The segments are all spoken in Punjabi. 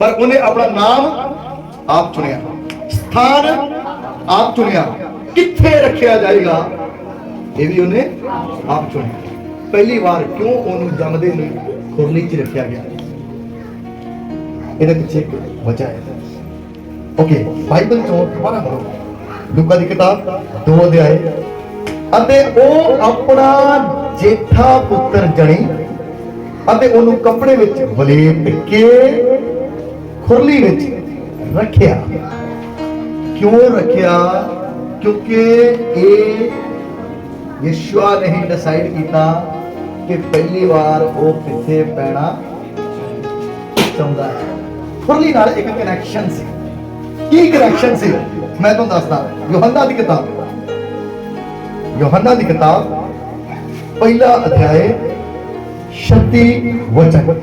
ਪਰ ਉਹਨੇ ਆਪਣਾ ਨਾਮ ਆਪ ਚੁਣਿਆ। ਸਥਾਨ ਆਪ ਚੁਣਿਆ। ਕਿੱਥੇ ਰੱਖਿਆ ਜਾਏਗਾ, ਇਹ ਵੀ ਉਹਨੇ ਆਪ ਚੁਣਿਆ। ਪਹਿਲੀ ਵਾਰ ਕਿਉਂ ਉਹਨੂੰ ਜੰਮਦੇ ਨੂੰ ਖੁਰਲੀ 'ਚ ਰੱਖਿਆ ਗਿਆ? ਇਹਦੇ ਪਿੱਛੇ ਇੱਕ ਵਜ੍ਹਾ ਹੈ। ਓਕੇ ਬਾਈਬਲ ਤੋਂ ਦੁਬਾਰਾ ਪੜੋ ਲੂਕਾ ਦੀ ਕਿਤਾਬ 2 ਅਧਿਆਏ। ਅਤੇ ਉਹ ਆਪਣਾ ਜੇਠਾ ਪੁੱਤਰ ਜਣੀ ਅਤੇ ਉਹਨੂੰ ਕੱਪੜੇ ਵਿੱਚ ਵਲੇਟ ਕੇ ਖੁਰਲੀ ਵਿੱਚ ਰੱਖਿਆ। ਕਿਉਂ ਰੱਖਿਆ? ਕਿਉਂਕਿ ਇਹ ਯਿਸੂਆ ਨੇ ਹੀ ਡਿਸਾਈਡ ਕੀਤਾ ਕਿ ਪਹਿਲੀ ਵਾਰ ਉਹ ਕਿੱਥੇ ਪੈਣਾ ਚਾਹੁੰਦਾ ਹੈ। ਖੁਰਲੀ ਨਾਲ ਇੱਕ ਕਨੈਕਸ਼ਨ ਸੀ। ਕੀ ਕਨੈਕਸ਼ਨ ਸੀ? ਮੈਂ ਤੁਹਾਨੂੰ ਦੱਸਦਾ। ਯੋਹੰਨਾ ਦੀ ਕਿਤਾਬ। ਯੋਹੰਨਾ ਦੀ ਕਿਤਾਬ, ਪਹਿਲਾ ਅਧਿਆਇ 36 ਵਚਨ।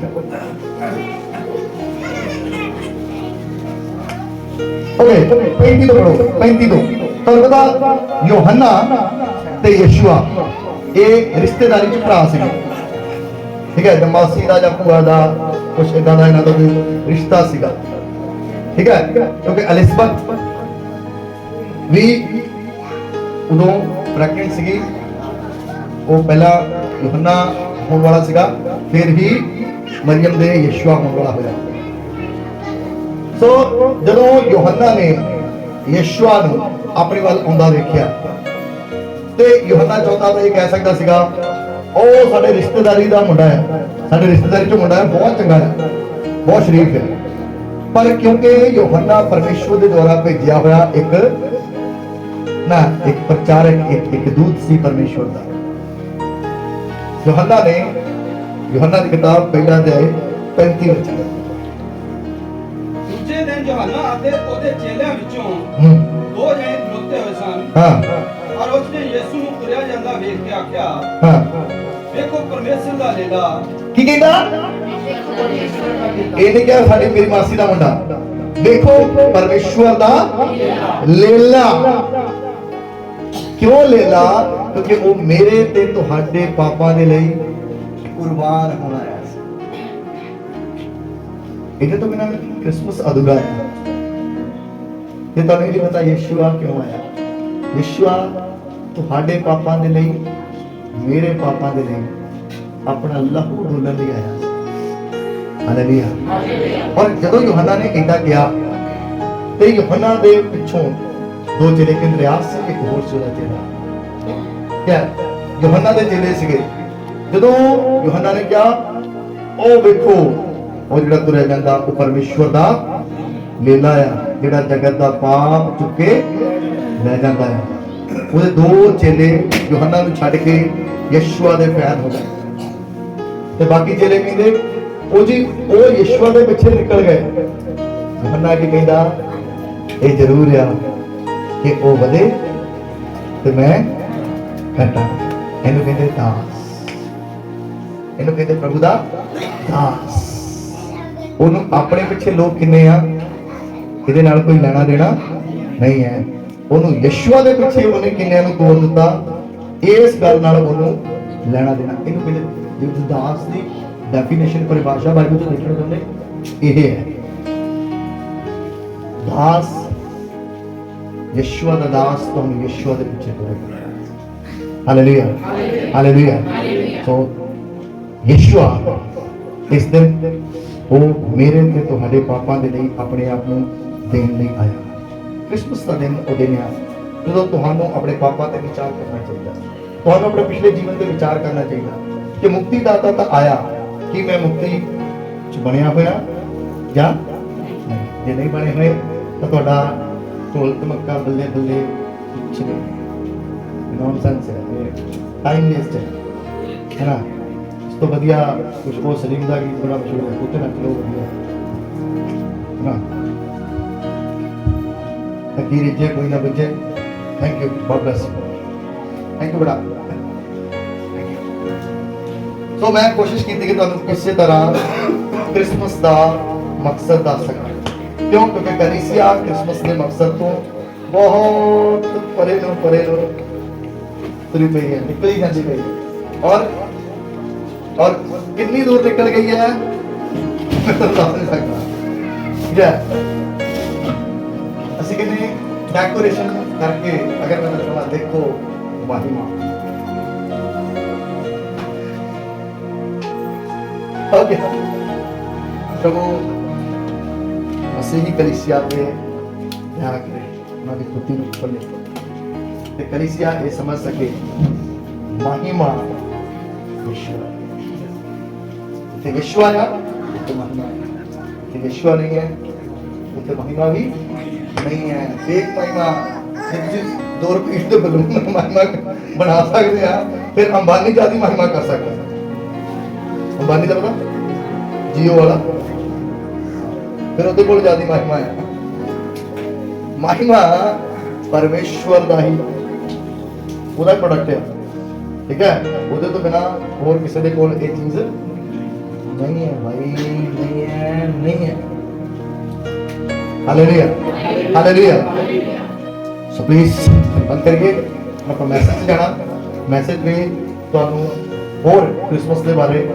ਓਕੇ 35 ਤੋਂ ਪੜੋ 35 ਤੋਂ ਤੁਹਾਨੂੰ ਪਤਾ, ਯੋਹੰਨਾ ਤੇ ਯਸ਼ੂਆ, ਇਹ ਰਿਸ਼ਤੇਦਾਰੀ ਚ ਭਰਾ ਸੀਗੇ। ਠੀਕ ਹੈ, ਦਮਾਸੀ ਦਾ ਜਾਂ ਭੂਆ ਦਾ, ਕੁਛ ਇਦਾਂ ਦਾ ਇਹਨਾਂ ਦਾ ਕੋਈ ਰਿਸ਼ਤਾ ਸੀਗਾ। ਠੀਕ ਹੈ, ਕਿਉਂਕਿ ਐਲਿਸਬਥ ਵੀ ਉਦੋਂ ਪ੍ਰੈਗਨੈਂਟ ਸੀਗੀ। ਉਹ ਪਹਿਲਾਂ ਯੋਹੰਨਾ ਹੋਣ ਵਾਲਾ ਸੀਗਾ, ਫਿਰ ਵੀ ਮਰੀਮ ਦੇ ਯਸ਼ੂਆ ਹੋਣ ਵਾਲਾ ਹੋਇਆ। ਸੋ ਜਦੋਂ ਯੋਹੰਨਾ ਨੇ ਯਸ਼ੂਆ ਨੂੰ ਆਪਣੇ ਵੱਲ ਆਉਂਦਾ ਦੇਖਿਆ ਤੇ ਯੋਹੰਨਾ ਚਾਹੁੰਦਾ ਤਾਂ ਇਹ ਕਹਿ ਸਕਦਾ ਸੀਗਾ, ਉਹ ਸਾਡੇ ਰਿਸ਼ਤੇਦਾਰੀ ਦਾ ਮੁੰਡਾ ਹੈ। ਸਾਡੇ ਰਿਸ਼ਤੇਦਾਰੀ ਚੋਂ ਮੁੰਡਾ ਹੈ, ਬਹੁਤ ਚੰਗਾ ਹੈ, ਬਹੁਤ ਸ਼ਰੀਫ ਹੈ। ਪਰ ਕਿਉਂਕਿ ਯੋਹੰਨਾ ਪਰਮੇਸ਼ਵਰ ਦੇ ਦੁਆਰਾ ਭੇਜਿਆ ਹੋਇਆ ਇੱਕ ਨਾ, ਇੱਕ ਪ੍ਰਚਾਰਕ, ਇੱਕ ਇੱਕ ਦੂਤ ਸੀ ਪਰਮੇਸ਼ਵਰ ਦਾ। ਯੋਹੰਨਾ ਨੇ, ਯੋਹੰਨਾ ਦੀ ਕਿਤਾਬ ਪਹਿਲਾ ਅਧਿਆਇ 35 ਵਿੱਚ ਦੂਜੇ ਯੋਹੰਨਾ ਅਤੇ ਉਹਦੇ ਚੇਲਿਆਂ ਵਿੱਚੋਂ ਹੂੰ। ਦੋ ਜਣੇ ਖਲੋਤੇ ਹੋਏ ਸਨ। ਹਾਂ। ਔਰ ਉਸਨੇ ਯਿਸੂ ਨੂੰ ਤੁਰਿਆ ਜਾਂਦਾ ਵੇਖ ਕੇ ਆਖਿਆ ਹਾਂ। ਵੇਖੋ ਪਰਮੇਸ਼ਰ ਦਾ ਲੇਲਾ। ਕੀ ਕਹਿੰਦਾ? ਇਹ ਨਹੀਂ ਕਿਹਾ ਸਾਡੀ ਮੇਰੀ ਮਾਸੀ ਦਾ ਮੁੰਡਾ। ਦੇਖੋ ਪਰਮੇਸ਼ਵਰ ਦਾ ਲੇਲਾ। ਕਿਉਂ ਲੇਲਾ? ਕਿਉਂਕਿ ਉਹ ਮੇਰੇ ਤੇ ਤੁਹਾਡੇ ਪਾਪਾਂ ਦੇ ਲਈ ਕੁਰਬਾਨ ਹੋਣਾ ਹੈ। ਇਹਦੇ ਤੋਂ ਬਿਨਾਂ ਕ੍ਰਿਸਮਸ ਅਧੂਰਾ ਹੈ ਤੇ ਤੁਹਾਨੂੰ ਇਹ ਪਤਾ ਯਿਸੂਆ ਕਿਉਂ ਆਇਆ ਯਿਸੂਆ ਤੁਹਾਡੇ ਪਾਪਾਂ ਦੇ ਲਈ ਮੇਰੇ ਪਾਪਾਂ ਦੇ ਲਈ ਆਪਣਾ ਲਹੂ ਡੋਲਣ ਲਈ ਆਇਆ ਹਾਲੇਲੂਇਆ ਔਰ ਜਦੋਂ ਯੋਹੰਨਾ ਨੇ ਇੰਦਾ ਕਿਹਾ ਤੇ ਯੋਹੰਨਾ ਦੇ ਪਿੱਛੋਂ ਦੋ ਜਿਹੜੇ ਕੰਦਰਿਆਸ ਸੀ ਇੱਕ ਹੋਰ ਉਹਦਾ ਚੇਲਾ ਕਿਆ ਯੋਹੰਨਾ ਦੇ ਚੇਲੇ ਸੀਗੇ ਜਦੋਂ ਯੋਹੰਨਾ ਨੇ ਕਿਹਾ ਉਹ ਵੇਖੋ ਉਹ ਜਿਹੜਾ ਤੁਰਿਆ ਜਾਂਦਾ ਉਹ ਪਰਮੇਸ਼ਵਰ ਦਾ ਮੇਲਾ ਆ, ਜਿਹੜਾ ਜਗਤ ਦਾ ਪਾਪ ਚੁੱਕੇ ਲੈ ਜਾਂਦਾ ਹੈ ਉਹਦੇ ਦੋ ਚੇਲੇ ਯੋਹੰਨਾ ਨੂੰ ਛੱਡ ਕੇ ਯਸ਼ੂਆ ਦੇ ਫੈਨ ਹੋ ਗਏ। ਤੇ ਬਾਕੀ ਚੇਲੇ ਕਹਿੰਦੇ, ਉਹ ਜੀ, ਉਹ ਯਸ਼ੂਆ ਦੇ ਪਿੱਛੇ ਨਿਕਲ ਗਏ। ਯੋਹੰਨਾ ਕੀ ਕਹਿੰਦਾ, ਇਹ ਜ਼ਰੂਰ ਆ ਕਿ ਉਹ ਵਧੇ ਤੇ ਮੈਂ ਘਟਾਂ। ਇਹਨੂੰ ਕਹਿੰਦੇ ਦਾਸ। ਇਹਨੂੰ ਕਹਿੰਦੇ ਪ੍ਰਭੂ ਦਾ ਦਾਸ। ਉਹਨੂੰ ਆਪਣੇ ਪਿੱਛੇ ਲੋਕ ਕਿੰਨੇ ਆ? ਇਹਦੇ ਨਾਲ ਕੋਈ ਲੈਣਾ ਦੇਣਾ ਨਹੀਂ ਹੈ। ਉਹਨੂੰ ਯਸ਼ੂਆ ਦੇ ਪਿੱਛੇ ਉਹਨੇ ਕਿੰਨਿਆਂ ਨੂੰ ਤੋੜ ਦਿੱਤਾ? ਇਸ ਗੱਲ ਨਾਲ ਉਹਨੂੰ ਲੈਣਾ ਦੇਣਾ। ਇਹਨੂੰ ਕਹਿੰਦੇ ਜੇ ਦਾਸ ਦੀ ਡੈਫੀਨੇਸ਼ਨ ਪਰਿਭਾਸ਼ਾ ਬਾਈਬਲ ਚ ਲਿਖਣ ਦਿੰਦੇ ਇਹ ਹੈ। ਦਾਸ ਯਸ਼ੂਆ ਦਾ ਦਾਸ ਤੁਹਾਨੂੰ ਯਸ਼ੂਆ ਦੇ ਪਿੱਛੇ ਤੋੜੇਗਾ ਹਾਲੇਲੂਇਆ ਹਾਲੇਲੂਇਆ ਸੋ ਯਸ਼ੂਆ ਇਸ ਦਿਨ ਉਹ ਮੇਰੇ ਤੇ ਤੁਹਾਡੇ ਪਾਪਾਂ ਦੇ ਲਈ ਆਪਣੇ ਆਪ ਨੂੰ ਦੇਣ ਲਈ ਆਇਆ ਕ੍ਰਿਸਮਸ ਦਾ ਦਿਨ ਉਹ ਦਿਨ ਆ ਜਦੋਂ ਤੁਹਾਨੂੰ ਆਪਣੇ ਪਾਪਾਂ ਤੇ ਵਿਚਾਰ ਕਰਨਾ ਚਾਹੀਦਾ, ਤੁਹਾਨੂੰ ਆਪਣੇ ਪਿਛਲੇ ਜੀਵਨ ਤੇ ਵਿਚਾਰ ਕਰਨਾ ਚਾਹੀਦਾ ਕਿ ਮੁਕਤੀ ਦਾਤਾ ਤਾਂ ਆਇਆ ਕਿ ਮੈਂ ਮੁਕਤੀ ਚ ਬਣਿਆ ਹੋਇਆ ਜਾਂ ਜੇ ਨਹੀਂ ਬਣੇ ਹੋਏ, ਤਾਂ ਤੁਹਾਡਾ ਢੋਲ ਧਮਕਾ ਬੱਲੇ ਬੱਲੇ ਕੁਛ ਨਹੀਂ। ਨੌਨਸੈਂਸ ਹੈ ਟਾਈਮ ਵੇਸਟ ਹੈ। ਹੈ ਨਾ? ਤੋਂ ਵਧੀਆ ਕੁਝ ਉਹ ਸਲੀਮ ਦਾ ਗੀਤ ਬੜਾ ਮਸ਼ਹੂਰ ਹੈ ਉੱਤੇ ਨੱਚ ਲਓ ਵਧੀਆ ਨਾ। ਤਕਦੀਰ ਜੇ ਕੋਈ ਨਾ ਬਚੇ thank you God bless thank you ਬੜਾ। ਸੋ ਮੈਂ ਕੋਸ਼ਿਸ਼ ਕੀਤੀ ਕਿ ਤੁਹਾਨੂੰ ਕਿਸੇ ਤਰ੍ਹਾਂ ਕ੍ਰਿਸਮਸ ਦਾ ਮਕਸਦ ਦੱਸ ਸਕਾਂ। ਕਿਉਂ? ਕਿਉਂਕਿ ਕੈਨੇਸੀਆ ਕ੍ਰਿਸਮਸ ਦੇ ਮਕਸਦ ਤੋਂ ਬਹੁਤ ਪਰੇ ਨੂੰ ਪਰੇ ਨੂੰ ਤੁਰੀ ਪਈ ਹੈ, ਨਿਕਲੀ ਜਾਂਦੀ ਪਈ ਔਰ ਔਰ ਕਿੰਨੀ ਦੂਰ ਨਿਕਲ ਗਈ ਹੈ ਮੈਂ ਤੁਹਾਨੂੰ ਦੱਸ ਨਹੀਂ ਸਕਦਾ ਠੀਕ ਹੈ ਅਸੀਂ ਕਹਿੰਦੇ ਡੈਕੋਰੇਸ਼ਨ ਕਰਕੇ ਅਗਰ ਮੈਂ ਕਹਾਂ ਦੇਖੋ ਮਹਿਮਾ ਓਕੇ ਪ੍ਰਭੂ ਮਸੀਹੀ ਕਲੀਸਿਆ ਦੇ ਧਿਆਨ ਰੱਖੇ ਉਹਨਾਂ ਦੀ ਖੁਦੀ ਨੂੰ ਖੋਲੇ ਤੇ ਕਲੀਸਿਆ ਇਹ ਸਮਝ ਸਕੇ ਮਹਿਮਾ ਯਿਸੂ ਹੈ। ਉੱਥੇ ਮਹਿਮਾ ਹੈ ਵੀ ਨਹੀਂ ਹੈ ਇੱਕ ਮਹਿਮਾ ਜੇ ਦੋ ਰੁਪਏ ਦੇ ਬਲੂਨ ਮਹਿਮਾ ਬਣਾ ਸਕਦੇ ਆ ਫਿਰ ਅੰਬਾਨੀ ਜ਼ਿਆਦਾ ਮਹਿਮਾ ਕਰ ਸਕਦੇ ਅੰਬਾਨੀ ਦਾ ਪਤਾ ਜੀਓ ਵਾਲਾ ਫਿਰ ਉਹਦੇ ਕੋਲ ਜ਼ਿਆਦਾ ਮਹਿਮਾ ਹੈ ਮਹਿਮਾ ਪਰਮੇਸ਼ਵਰ ਦਾ ਹੀ ਉਹਦਾ ਪ੍ਰੋਡਕਟ ਹੈ ਠੀਕ ਹੈ ਉਹਦੇ ਤੋਂ ਬਿਨਾ ਹੋਰ ਕਿਸੇ ਦੇ ਕੋਲ ਇਹ ਚੀਜ਼ ਨਹੀਂ ਹੈ ਭਾਈ ਨਹੀਂ ਹੈ ਨਹੀਂ ਹੈ ਹਾਲੇਲੂਇਆ ਹਾਲੇਲੂਇਆ ਸੋ ਪਲੀਜ਼ ਬੰਦ ਕਰਕੇ ਆਪਾਂ ਮੈਸੇਜ ਜਾਣਾ ਮੈਸੇਜ ਵੀ ਤੁਹਾਨੂੰ ਹੋਰ ਕ੍ਰਿਸਮਸ ਦੇ ਬਾਰੇ